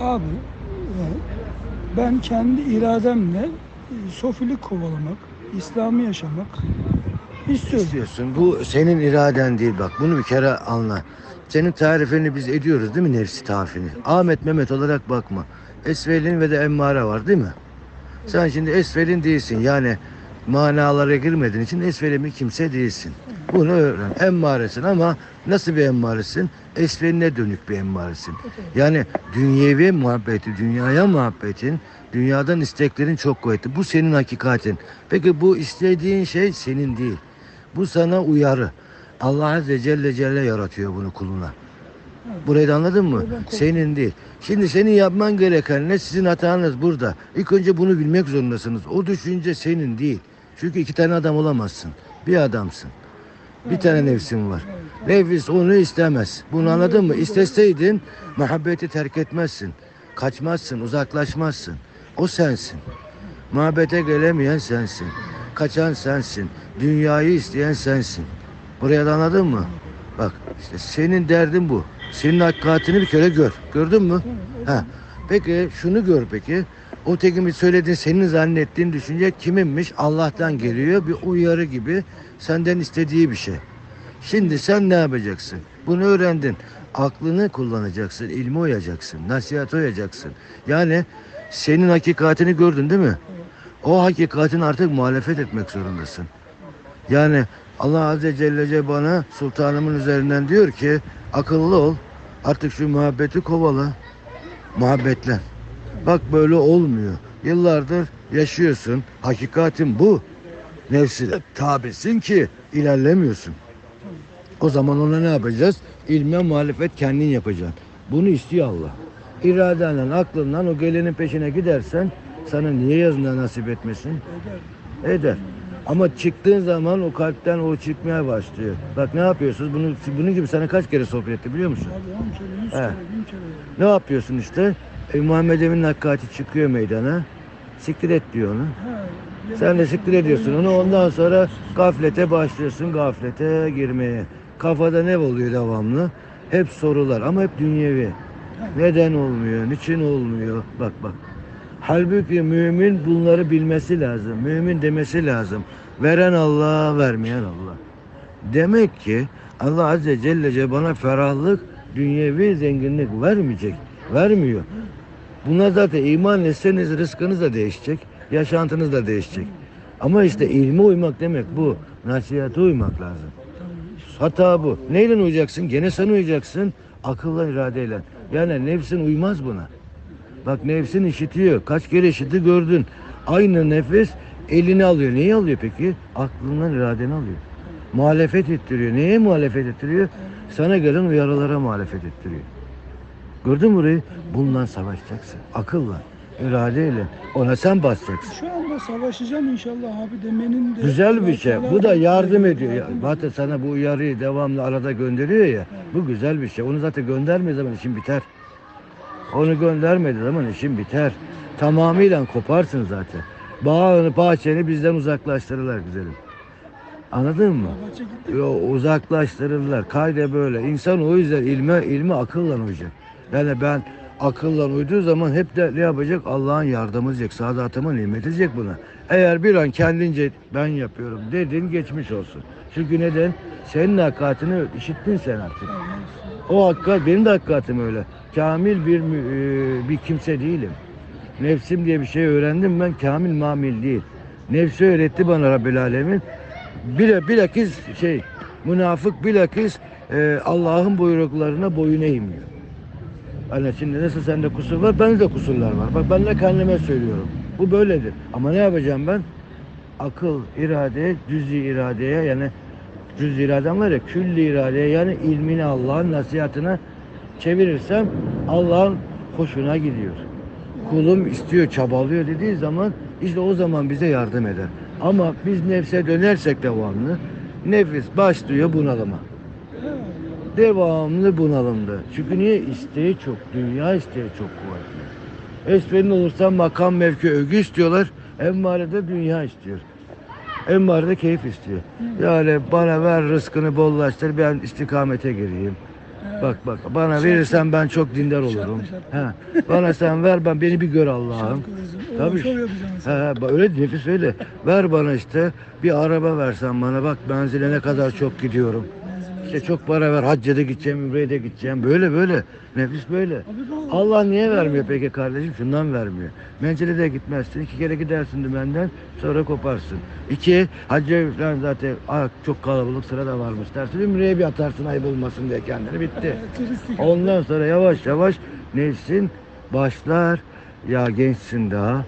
Abi e, ben kendi irademle e, sofilik kovalamak, İslam'ı yaşamak istiyorum. istiyorsun. Bu senin iraden değil bak. Bunu bir kere anla. Senin tarifini biz ediyoruz değil mi nefsi tarifini? Ahmet Mehmet olarak bakma. Esvelin ve de emmare var değil mi? Sen şimdi esvelin değilsin. Yani manalara girmediğin için esvelin bir kimse değilsin. Bunu öğren. Emmaresin ama nasıl bir emmaresin? Esveline dönük bir emmaresin. Yani dünyevi muhabbeti, dünyaya muhabbetin, dünyadan isteklerin çok kuvvetli. Bu senin hakikatin. Peki bu istediğin şey senin değil. Bu sana uyarı. Allah Azze Celle Celle yaratıyor bunu kuluna. Burayı da anladın mı? Senin değil. Şimdi senin yapman gereken ne? Sizin hatanız burada. İlk önce bunu bilmek zorundasınız. O düşünce senin değil. Çünkü iki tane adam olamazsın. Bir adamsın. Bir tane nefsin var. Nefis onu istemez. Bunu anladın mı? İsteseydin muhabbeti terk etmezsin. Kaçmazsın, uzaklaşmazsın. O sensin. Muhabbete gelemeyen sensin. Kaçan sensin. Dünyayı isteyen sensin. Buraya da anladın mı? Bak işte senin derdin bu. Senin hakikatini bir kere gör. Gördün mü? Ha. Peki şunu gör peki. O tekimi söylediğin senin zannettiğin düşünce kiminmiş? Allah'tan geliyor. Bir uyarı gibi senden istediği bir şey. Şimdi sen ne yapacaksın? Bunu öğrendin. Aklını kullanacaksın, ilmi oyacaksın, nasihat oyacaksın. Yani senin hakikatini gördün değil mi? O hakikatin artık muhalefet etmek zorundasın. Yani Allah Azze Celle Celle bana sultanımın üzerinden diyor ki akıllı ol. Artık şu muhabbeti kovala. Muhabbetle. Bak böyle olmuyor. Yıllardır yaşıyorsun. Hakikatin bu. Nefsine tabisin ki ilerlemiyorsun. O zaman ona ne yapacağız? İlme muhalefet kendin yapacaksın. Bunu istiyor Allah. İradenle, aklından o gelenin peşine gidersen sana niye yazında nasip etmesin? Eder. Ama çıktığın zaman o kalpten o çıkmaya başlıyor. Bak ne yapıyorsunuz? Bunu bunun gibi sana kaç kere sohbet etti biliyor musun? Abi on kere, yüz He. kere, bin kere. yani. Ne yapıyorsun işte? E, Muhammed Emin'in hakikati çıkıyor meydana. Siktir et diyor onu. Sen de siktir ediyorsun onu. Ondan sonra gaflete başlıyorsun. Gaflete girmeye. Kafada ne oluyor devamlı? Hep sorular ama hep dünyevi. Neden olmuyor? Niçin olmuyor? Bak bak. Halbuki mümin bunları bilmesi lazım. Mümin demesi lazım. Veren Allah, vermeyen Allah. Demek ki Allah Azze Celle bana ferahlık, dünyevi zenginlik vermeyecek. Vermiyor. Buna zaten iman etseniz rızkınız da değişecek, yaşantınız da değişecek. Ama işte ilme uymak demek bu. Nasihate uymak lazım. Hata bu. Neyle uyacaksın? Gene sen uyacaksın. Akılla iradeyle. Yani nefsin uymaz buna. Bak nefsin işitiyor. Kaç kere işiti gördün. Aynı nefes elini alıyor. Neyi alıyor peki? Aklından iradeni alıyor. Muhalefet ettiriyor. Neye muhalefet ettiriyor? Sana gelen uyarılara muhalefet ettiriyor. Gördün mü burayı? Bundan savaşacaksın. Akılla, iradeyle. Ona sen basacaksın. Şu anda savaşacağım inşallah abi demenin de... Güzel bir şey. Bu da yardım ediyor. Ya, Zaten sana bu uyarıyı devamlı arada gönderiyor ya. Bu güzel bir şey. Onu zaten göndermediği zaman işin biter. Onu göndermediği zaman işin biter. Tamamıyla koparsın zaten. Bağını, bahçeni bizden uzaklaştırırlar güzelim. Anladın mı? Yo, uzaklaştırırlar. Kayda böyle. İnsan o yüzden ilme, ilme akılla uyacak. Yani ben akılla uyduğu zaman hep de ne yapacak? Allah'ın yardımı diyecek. Sadatıma nimet edecek buna. Eğer bir an kendince ben yapıyorum dedin geçmiş olsun. Çünkü neden? Senin hakikatini işittin sen artık. O hakikat benim de hakikatim öyle. Kamil bir e, bir kimse değilim. Nefsim diye bir şey öğrendim ben kamil mamil değil. Nefsi öğretti bana Rabbül Alemin. Bile, bilakis şey münafık bilakis e, Allah'ın buyruklarına boyun eğmiyor. Hani şimdi nasıl sende kusur var, bende de kusurlar var. Bak ben de kendime söylüyorum. Bu böyledir. Ama ne yapacağım ben? Akıl, irade, cüz-i iradeye yani cüz-i iradem var ya külli iradeye yani ilmini Allah'ın nasihatine çevirirsem Allah'ın hoşuna gidiyor. Kulum istiyor, çabalıyor dediği zaman işte o zaman bize yardım eder. Ama biz nefse dönersek devamlı nefis başlıyor bunalıma. Devamlı bunalımda. Çünkü niye? İsteği çok. Dünya isteği çok kuvvetli. Esferin olursa makam mevki övgü istiyorlar. Emmarede dünya istiyor. Emmarede keyif istiyor. Yani bana ver rızkını bollaştır ben istikamete gireyim. Bak bak bana verirsen ben çok dindar olurum. He. Bana sen ver ben beni bir gör Allah'ım. Tabii. He, he, öyle nefis öyle. Ver bana işte bir araba versen bana bak menzile ne kadar çok gidiyorum. İşte çok para ver hacca da gideceğim, ümreye de gideceğim. Böyle böyle. Nefis böyle. Allah niye vermiyor peki kardeşim? Şundan vermiyor. Menzile de gitmezsin. iki kere gidersin dümenden sonra koparsın. İki, hacca falan zaten ah, çok kalabalık sıra da varmış dersin. Ümreye bir atarsın ayıp olmasın diye kendini bitti. Ondan sonra yavaş yavaş nefsin başlar. Ya gençsin daha,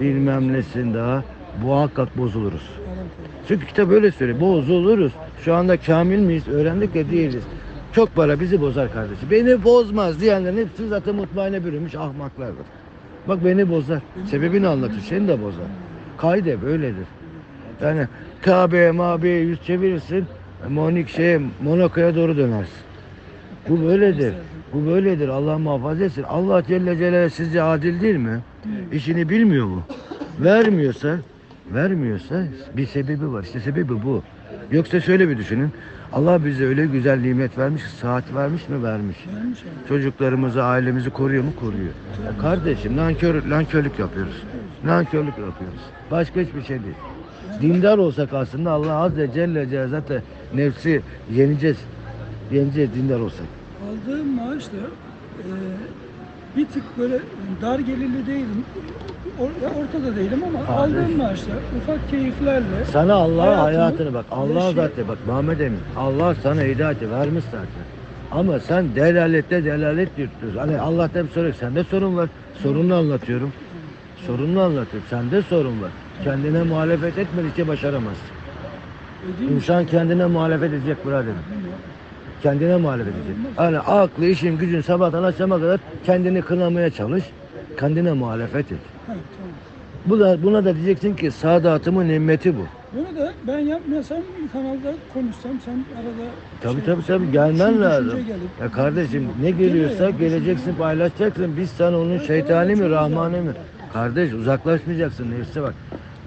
bilmem nesin daha. Muhakkak bozuluruz. Çünkü kitap öyle söylüyor. Bozuluruz. Şu anda kamil miyiz? Öğrendik de değiliz. Çok para bizi bozar kardeşim. Beni bozmaz diyenlerin hepsi zaten mutmaine bürünmüş ahmaklardır. Bak beni bozar. Sebebini anlatır. Seni de bozar. Kaide böyledir. Yani Kabe'ye Mabe'ye yüz çevirirsin. Monik şeye Monaco'ya doğru dönersin. Bu böyledir. Bu böyledir. Allah muhafaza etsin. Allah Celle Celaluhu sizce adil değil mi? İşini bilmiyor mu? Vermiyorsa, vermiyorsa bir sebebi var. İşte sebebi bu. Yoksa şöyle bir düşünün. Allah bize öyle güzel nimet vermiş, saat vermiş mi? Vermiş. Vermiş. Çocuklarımızı, ailemizi koruyor mu? Koruyor. Ya kardeşim nankör, nankörlük yapıyoruz. Nankörlük yapıyoruz. Başka hiçbir şey değil. Dindar olsak aslında Allah Azze Celle Celle zaten nefsi yeneceğiz. Yeneceğiz dindar olsak. Aldığım maaş da e, bir tık böyle dar gelirli değilim. Or- ortada değilim ama Kardeşim. aldığım maaşla ufak keyiflerle Sana Allah Hayatını hayatını bak. Allah yaşıyor. zaten bak Muhammed Emin. Allah sana hidayeti vermiş zaten. Ama sen delalette delalet yürütüyorsun. Hani Allah'tan bir soruyor. Sende sorun var. Sorununu anlatıyorum. Sorununu anlatıyorum. Sende sorun var. Kendine muhalefet etmedikçe başaramazsın. ödeyim İnsan kendine muhalefet edecek biraderim. Kendine muhalefet edecek. Hani aklı, işin, gücün sabahtan akşama kadar kendini kınamaya çalış. Kendine muhalefet et. Tamam. Bu da, buna da diyeceksin ki saadatımın nimmeti bu. Bunu da ben yapmasam kanalda konuşsam sen arada Tabii şey tabii tabii gelmen lazım. gelip- Ya kardeşim ne geliyorsa geleceksin paylaşacaksın. Biz sana onun şeytani mi rahmani mi? Kardeş uzaklaşmayacaksın nefse bak.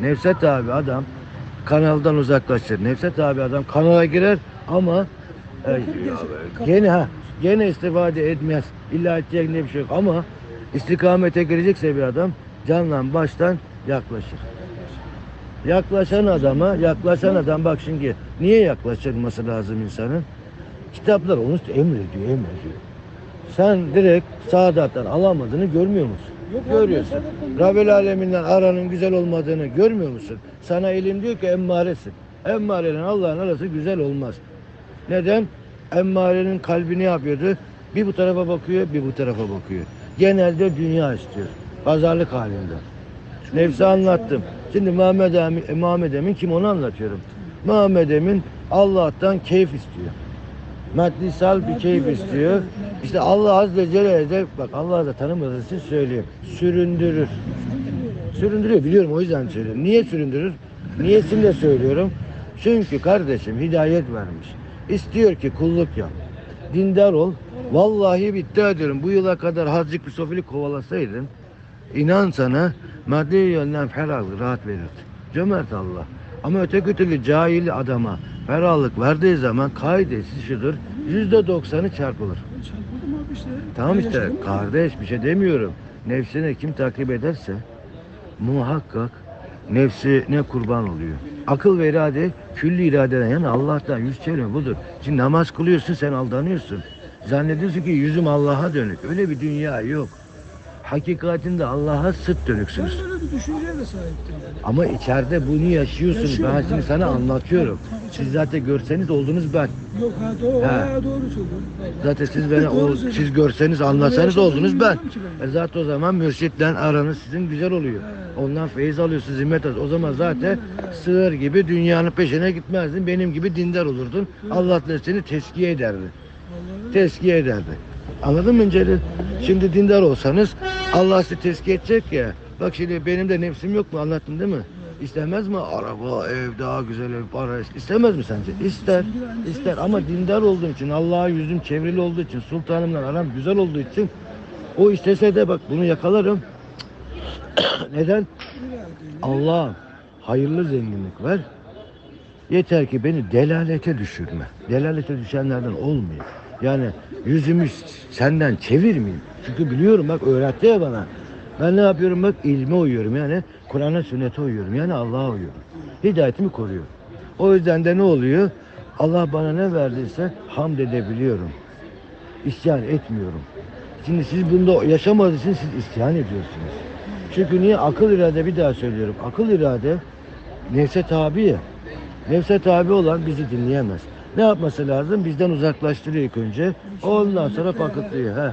Nefse tabi adam kanaldan uzaklaşır. Nefse tabi adam kanala girer ama gene ha gene istifade etmez. İlla edecek ne bir şey yok ama istikamete girecekse bir adam canla baştan yaklaşır. Yaklaşan adama, yaklaşan adam bak şimdi niye yaklaşılması lazım insanın? Kitaplar onu emrediyor, emrediyor. Sen direkt saadattan alamadığını görmüyor musun? Yok Görüyorsun. Rabbil aleminden aranın güzel olmadığını görmüyor musun? Sana ilim diyor ki emmaresin. Emmareyle Allah'ın arası güzel olmaz. Neden? Emmarenin kalbi ne yapıyordu? Bir bu tarafa bakıyor, bir bu tarafa bakıyor. Genelde dünya istiyor. Pazarlık halinde. Nefsi anlattım. Şimdi Muhammed Emin, Muhammed Emin kim onu anlatıyorum. Muhammed Emin Allah'tan keyif istiyor. Maddisal bir keyif istiyor. İşte Allah Azze Celle bak Allah da tanımadığınız için söyleyeyim. Süründürür. Süründürüyor biliyorum o yüzden söylüyorum. Niye süründürür? Niyesini de söylüyorum. Çünkü kardeşim hidayet vermiş. İstiyor ki kulluk yap. Dindar ol. Vallahi bir iddia ediyorum bu yıla kadar hazcık bir sofilik kovalasaydın inan sana maddi yönden ferah rahat verirdi. Cömert Allah. Ama öteki türlü cahil adama ferahlık verdiği zaman kaidesi şudur. Yüzde doksanı çarpılır. Çarpıldım abi işte. Tamam işte kardeş bir şey demiyorum. Nefsine kim takip ederse muhakkak nefsine kurban oluyor. Akıl ve irade külli iradeden yani Allah'tan yüz çeviriyor budur. Şimdi namaz kılıyorsun sen aldanıyorsun. Zannediyorsun ki yüzüm Allah'a dönük. Öyle bir dünya yok. Hakikatinde Allah'a sırt Ben dönüksünüz. böyle bir düşünceye de sahiptim. Ama içeride bunu yaşıyorsun. Yaşıyorum, Ben şimdi ha, sana tabii, anlatıyorum. tabii, tabii, Siz zaten görseniz oldunuz ben. Yok ha doğru, Ha. ha. doğru söylüyorsun. Zaten siz beni o, siz görseniz anlasanız oldunuz ben. ben. E zaten o zaman mürşitle aranız sizin güzel oluyor. Evet. Ondan feyiz alıyorsunuz, himmet alıyorsunuz. O zaman zaten sığır gibi dünyanın peşine gitmezdin. Benim gibi dindar olurdun. Allah da seni teskiye ederdi. Vallahi Teskiye ederdi. Anladın mı Celil? Şimdi dindar olsanız Allah sizi teskiye edecek ya. Bak şimdi benim de nefsim yok mu anlattım değil mi? İstemez mi? Araba, ev, daha güzel ev, para. istemez mi sence? İster. İster. Ama dindar olduğum için, Allah'a yüzüm çevrili olduğu için, sultanımla aram güzel olduğu için o istese de bak bunu yakalarım. Neden? Allah'ım hayırlı zenginlik ver. Yeter ki beni delalete düşürme. Delalete düşenlerden olmayayım. Yani yüzümü senden çevirmeyeyim. Çünkü biliyorum bak öğretti ya bana. Ben ne yapıyorum bak ilme uyuyorum yani Kur'an'a sünnete uyuyorum yani Allah'a uyuyorum. Hidayetimi koruyor. O yüzden de ne oluyor? Allah bana ne verdiyse hamd edebiliyorum. İsyan etmiyorum. Şimdi siz bunda yaşamadığınız için siz isyan ediyorsunuz. Çünkü niye? Akıl irade bir daha söylüyorum. Akıl irade nefse tabi. Nefse tabi olan bizi dinleyemez. Ne yapması lazım? Bizden uzaklaştırıyor ilk önce. Ondan sonra pakıtlıyor. He.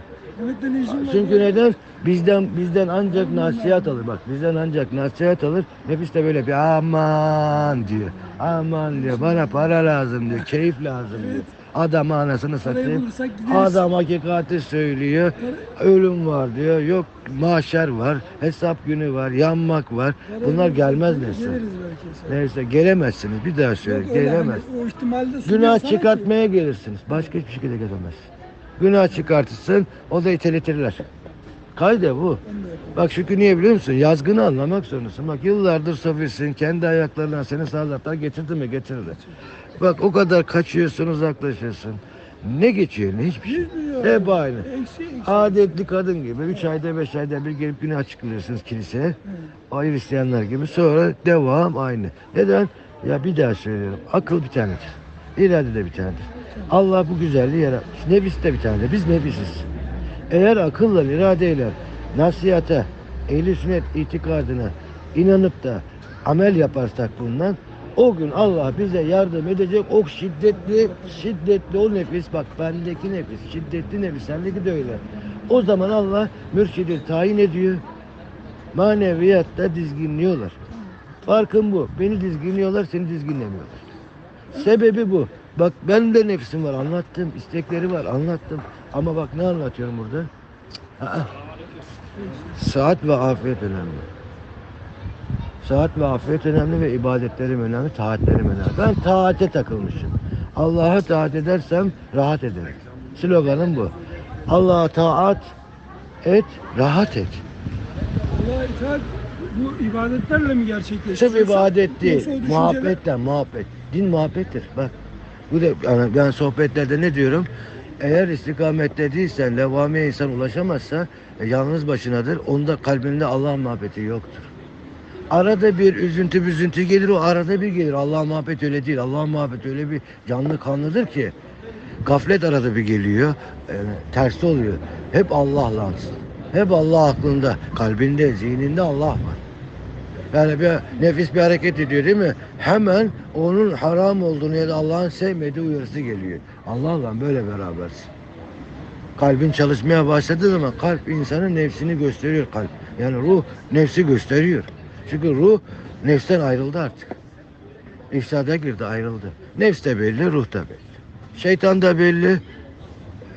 Çünkü neden? Bizden bizden ancak nasihat alır. Bak bizden ancak nasihat alır. Nefis de böyle bir aman diyor. Aman diyor. Bana para lazım diyor. Keyif lazım diyor. Adam anasını satayım. Adam hakikati söylüyor. Ölüm var diyor. Yok mahşer var. Hesap günü var. Yanmak var. Bunlar gelmez neyse. Neyse gelemezsiniz. Bir daha söyle. Gelemez. hani ihtimalde Günah çıkartmaya gelirsiniz. Başka hiçbir şekilde gelemez. Günah çıkartırsın, o da iteletirler. Kayda bu. Bak çünkü niye biliyor musun? Yazgını anlamak zorundasın. Bak yıllardır safirsin, kendi ayaklarına seni sağlatlar getirdi mi? Getirdi. Bak o kadar kaçıyorsun, uzaklaşıyorsun. Ne geçiyor? Ne hiçbir şey. Hep aynı. Eksi eksi. Adetli kadın gibi. Üç ayda beş ayda bir gelip günah çıkıyorsunuz kiliseye. Hayır isteyenler gibi. Sonra devam aynı. Neden? Ya bir daha söylüyorum. Akıl bir tanedir. İrade de bir tanedir. Allah bu güzelliği yaratmış. Nefis de bir tanedir. Biz nefisiz. Eğer akılla, iradeyle, nasihate, ehli sünnet itikadına inanıp da amel yaparsak bundan o gün Allah bize yardım edecek. O şiddetli, şiddetli o nefis bak bendeki nefis, şiddetli nefis sendeki de öyle. O zaman Allah mürşidi tayin ediyor. Maneviyatta dizginliyorlar. Farkın bu. Beni dizginliyorlar, seni dizginlemiyorlar. Sebebi bu. Bak ben de nefsim var anlattım. istekleri var anlattım. Ama bak ne anlatıyorum burada? Aa. Saat ve afiyet önemli. Saat ve afiyet önemli ve ibadetlerim önemli, taatlerim önemli. Ben taate takılmışım. Allah'a taat edersem rahat ederim. Sloganım bu. Allah'a taat et, rahat et. Allah'a itaat bu ibadetlerle mi gerçekleşiyor? Sırf ibadet değil, muhabbetten muhabbet. Din muhabbettir. Bak, bu da yani ben sohbetlerde ne diyorum? Eğer istikamette değilsen, levamiye insan ulaşamazsa e, yalnız başınadır. Onda kalbinde Allah muhabbeti yoktur. Arada bir üzüntü büzüntü gelir, o arada bir gelir. Allah muhabbet öyle değil. Allah muhabbet öyle bir canlı kanlıdır ki. Gaflet arada bir geliyor, e, tersi oluyor. Hep Allah lansın. Hep Allah aklında, kalbinde, zihninde Allah var. Yani bir nefis bir hareket ediyor değil mi? Hemen onun haram olduğunu ya da Allah'ın sevmediği uyarısı geliyor. Allah'la böyle berabersin. Kalbin çalışmaya başladığı zaman kalp insanın nefsini gösteriyor kalp. Yani ruh nefsi gösteriyor. Çünkü ruh nefsten ayrıldı artık. İfsada girdi ayrıldı. Nefs de belli, ruh da belli. Şeytan da belli.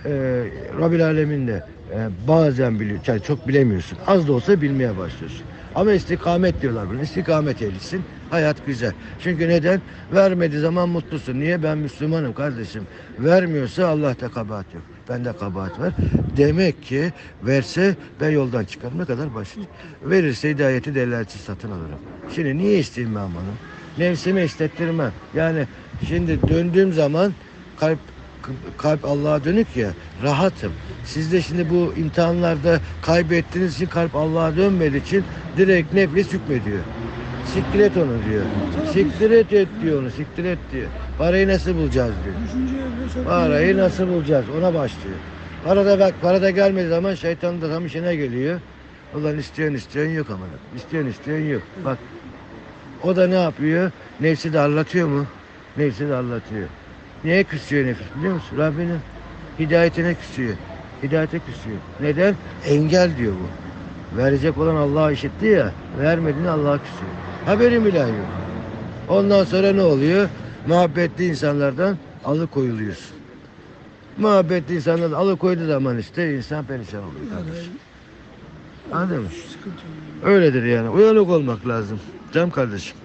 Ee, Rabbil Alemin de e, bazen biliyor. Yani çok bilemiyorsun. Az da olsa bilmeye başlıyorsun. Ama istikamet diyorlar buna. İstikamet ehlisin. Hayat güzel. Çünkü neden? Vermediği zaman mutlusun. Niye? Ben Müslümanım kardeşim. Vermiyorsa Allah'ta kabahat yok. Bende kabahat var. Demek ki verse ben yoldan çıkarım. Ne kadar basit. Verirse hidayeti delaletsiz satın alırım. Şimdi niye isteyeyim ben bunu? Nefsime istettirmem. Yani şimdi döndüğüm zaman kalp kalp Allah'a dönük ya rahatım. Siz de şimdi bu imtihanlarda kaybettiğiniz için kalp Allah'a dönmediği için direkt nefis hükmediyor. Siktir et onu diyor. Siktir et, et diyor onu. Siktir et diyor. Parayı nasıl bulacağız diyor. Parayı nasıl bulacağız ona başlıyor. Para da bak para da gelmediği zaman şeytan da tam işine geliyor. Ulan isteyen isteyen yok ama. İsteyen isteyen yok. Bak o da ne yapıyor? Nefsi de anlatıyor mu? Nefsi de anlatıyor. Niye küsüyor nefis biliyor musun? Rabbinin hidayetine küsüyor. Hidayete küsüyor. Neden? Engel diyor bu. Verecek olan Allah'a işitti ya. Vermediğini Allah'a küsüyor. Haberim bile yok. Ondan sonra ne oluyor? Muhabbetli insanlardan alıkoyuluyorsun. Muhabbetli insanlardan alıkoyduğu zaman işte insan perişan oluyor. kardeşim. Anladın mı? Öyledir yani. Uyanık olmak lazım. Cam kardeşim.